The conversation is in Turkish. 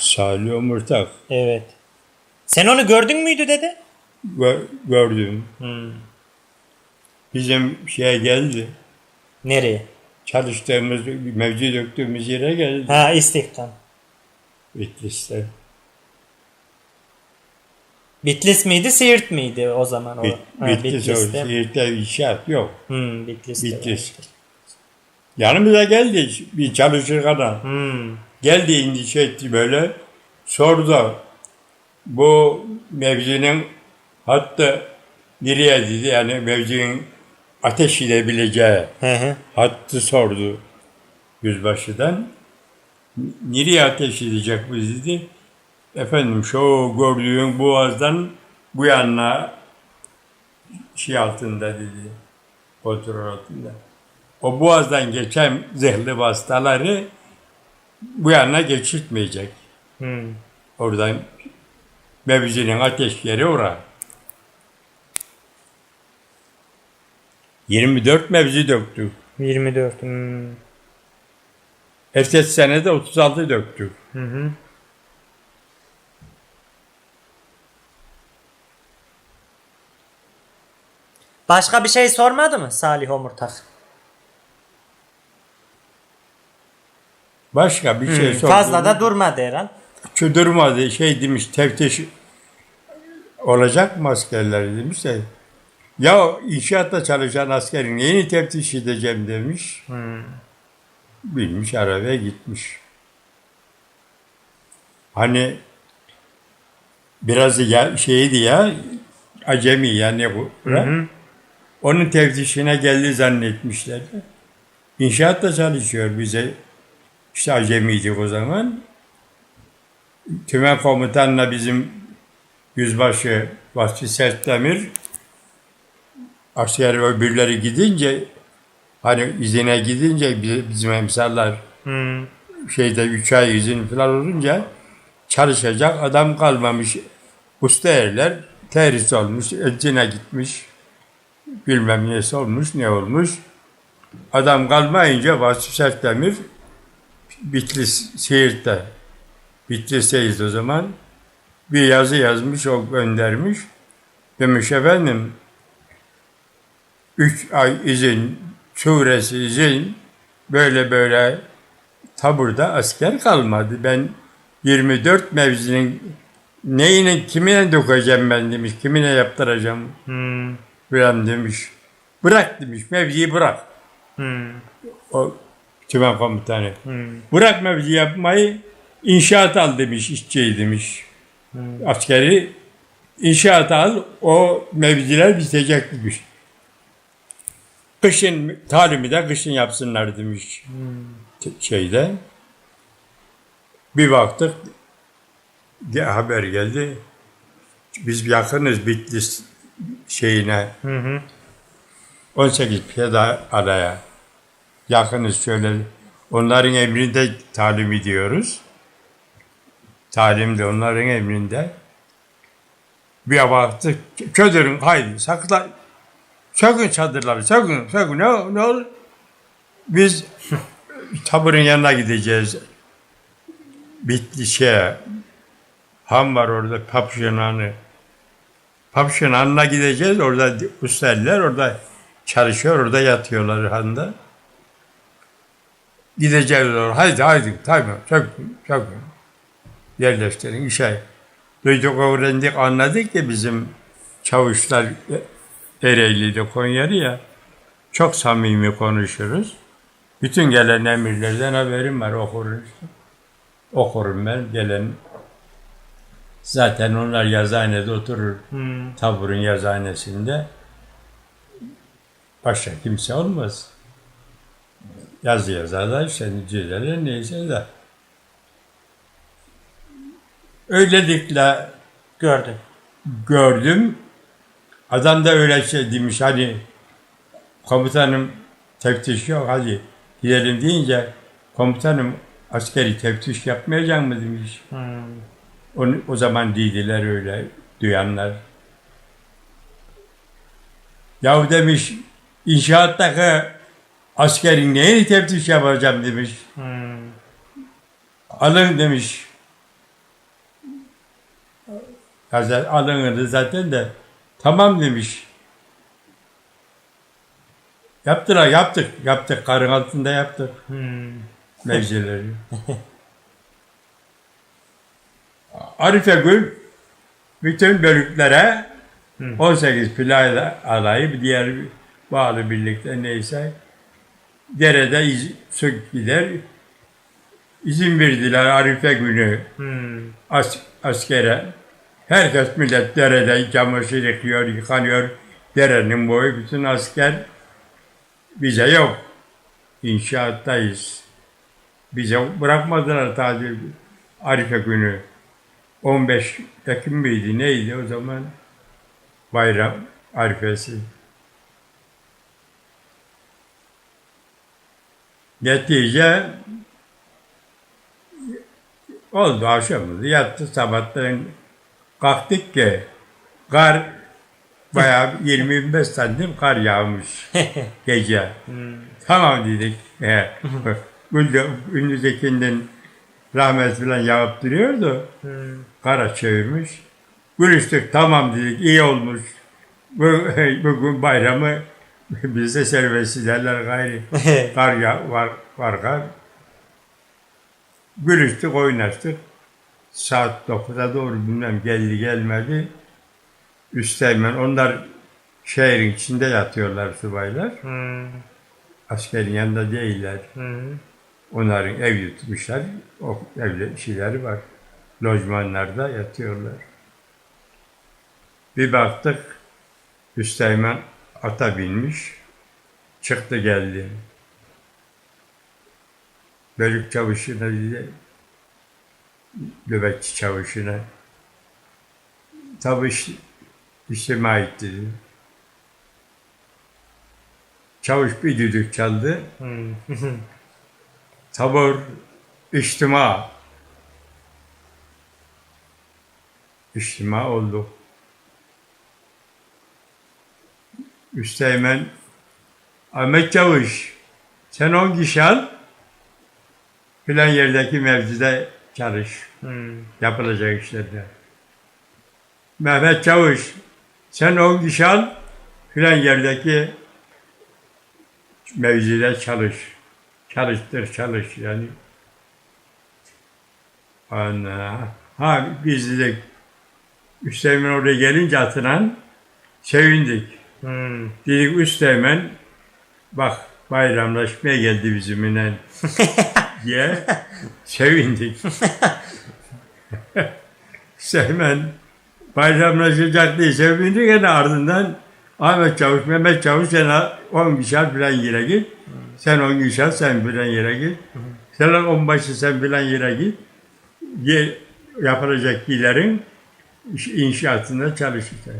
Salih Omurtak. Evet. Sen onu gördün müydü dede? Gö- gördüm. Hmm. Bizim şeye geldi. Nereye? Çalıştığımız, mevcut döktüğümüz yere geldi. Ha istihkam. Bitlis'te. Bitlis miydi, Siirt miydi o zaman? O? Bit, Ha, Bitlis, Bitlis'te. o Siirt'te inşaat yok. Hmm, Bitlis'te. Bitlis. Yanımıza geldi bir çalışır adam. Hmm. Geldi indi şey etti böyle. Sordu. Bu mevzinin hattı nereye dedi. Yani mevzinin ateş edebileceği Hı hı. hattı sordu yüzbaşıdan. Nereye ateş edecek bu dedi. Efendim şu gördüğün boğazdan bu yana şey altında dedi. Kontrol altında. O boğazdan geçen zehirli hastaları bu yana geçirtmeyecek. Hmm. Oradan mevzinin ateş yeri ora. 24 mevzi döktük. 24. Hmm. Ertesi sene de 36 döktük. Hı hı. Başka bir şey sormadı mı Salih Omurtak? Başka bir şey Hmm, sordu. Fazla da durmadı herhal. Şu durmadı şey demiş teftiş olacak mı askerler demiş de. Ya inşaatta çalışan askerin neyini teftiş edeceğim demiş. Hmm. Bilmiş arabaya gitmiş. Hani biraz ya, şeydi ya acemi yani bu. hı. Onun teftişine geldi zannetmişler. İnşaatta çalışıyor bize. İşte acemiydik o zaman. Tümen komutanla bizim yüzbaşı Vasfi Sertdemir asker öbürleri gidince hani izine gidince bi- bizim emsallar Hmm. şeyde üç ay izin falan olunca çalışacak adam kalmamış. Usta erler terhis olmuş, ecine gitmiş. Bilmem nesi olmuş, ne olmuş. Adam kalmayınca Vasfi Sertdemir Bitlis, Siirt'te. Bitlis'teyiz o zaman. Bir yazı yazmış, o göndermiş. Demiş efendim, üç ay izin, suresi izin, böyle böyle taburda asker kalmadı. Ben 24 mevzinin neyine, kimine dokacağım ben demiş, kimine yaptıracağım Hmm. filan demiş. Bırak demiş, mevziyi bırak. Hmm. O tümen komutanı. Hmm. Bırak mevzi yapmayı, inşaat al demiş, işçiyi demiş. Askeri inşaat al, o mevziler bitecek demiş. Kışın, talimi de kışın yapsınlar demiş. T- Şeyde. Bir baktık, haber geldi. Biz yakınız Bitlis şeyine, Hı hı. 18 piyada araya yakınız şöyle onların emrinde talim ediyoruz. Talim de onların emrinde. Bir baktık ködürün haydi sakla sökün çadırları sökün sökün ne, ne olur. Biz taburun yanına gideceğiz. Bitli şey ham var orada papşınanı. Papşınanına gideceğiz. Orada ustaller orada çalışıyor. Orada yatıyorlar handa. Gideceğiz oraya. Haydi haydi. Tamam. Çok çok. Yerleştirin işe. Duyduk öğrendik anladık ki bizim çavuşlar Ereğli'de Konya'lı ya çok samimi konuşuruz. Bütün gelen emirlerden haberim var okuruz. Okurum ben gelen Zaten onlar yazıhanede oturur. Hmm. Taburun yazıhanesinde. Başka kimse olmaz. Yazı yazarlar, işte neticeleri neyse de. Öylelikle Gördüm. gördüm. Adam da öyle şey demiş hani komutanım teftiş yok hadi gidelim deyince komutanım askeri teftiş yapmayacak mı demiş. Hmm. Onu, o zaman değildiler öyle duyanlar. Yahu demiş inşaattaki askerin neyini teftiş yapacağım demiş. Hmm. Alın demiş Zaten alınırdı zaten de tamam demiş. Yaptılar yaptık. Yaptık. Karın altında yaptık. Hmm. mevzileri. Arife Gül bütün bölüklere 18 play alayı diğer bağlı birlikte neyse derede iz, sök gider. İzin verdiler Arife günü Hmm. as, askere. Herkes millet derede çamaşır yıkıyor, yıkanıyor. Derenin boyu bütün asker bize yok. İnşaattayız. Bize bırakmadılar tatil Arife günü. 15 Ekim miydi neydi o zaman? Bayram Arifesi. Netice oldu akşamımızı yattı sabahtan kalktık ki kar bayağı 20-25 santim kar yağmış gece. Tamam dedik. Gündüz, gündüzdekinden rahmet falan yağıp duruyordu. Kara çevirmiş. Görüştük tamam dedik iyi olmuş. Bu, bugün bayramı bize serbest derler gayri. Kar ya, var, var kar. Gülüştük oynaştık. Saat 9'a doğru bilmem geldi gelmedi. Üsteğmen onlar şehrin içinde yatıyorlar subaylar. Hmm. Askerin yanında değiller. Hmm. Onların ev tutmuşlar. O evde şeyleri var. Lojmanlarda yatıyorlar. Bir baktık Üsteğmen ata binmiş. Çıktı geldi. Bölük çavuşuna dedi. Nöbetçi çavuşuna. Tabi iş, işime ait dedi. Çavuş bir düdük çaldı. Hmm. Tabur, içtima. İçtima oldu. Üsteğmen, Ahmet Çavuş, sen on kişi al, filan yerdeki mevzide çalış, Hmm. yapılacak işlerde. Mehmet Çavuş, sen on kişi al, filan yerdeki mevzide çalış. Çalıştır, çalış yani. Ana. Ha biz dedik, Üsteğmen oraya gelince atılan sevindik. Hmm. Dedik Üsteğmen bak bayramlaşmaya geldi bizimle diye sevindik. Üsteğmen bayramlaşacak diye sevindik yani ardından Ahmet Çavuş, Mehmet Çavuş sen 10 kişi filan yere git. Sen 10 kişi sen filan yere git. Sen 10 başı sen filan yere git. Ye, yapılacak yerin inşaatında çalış işte.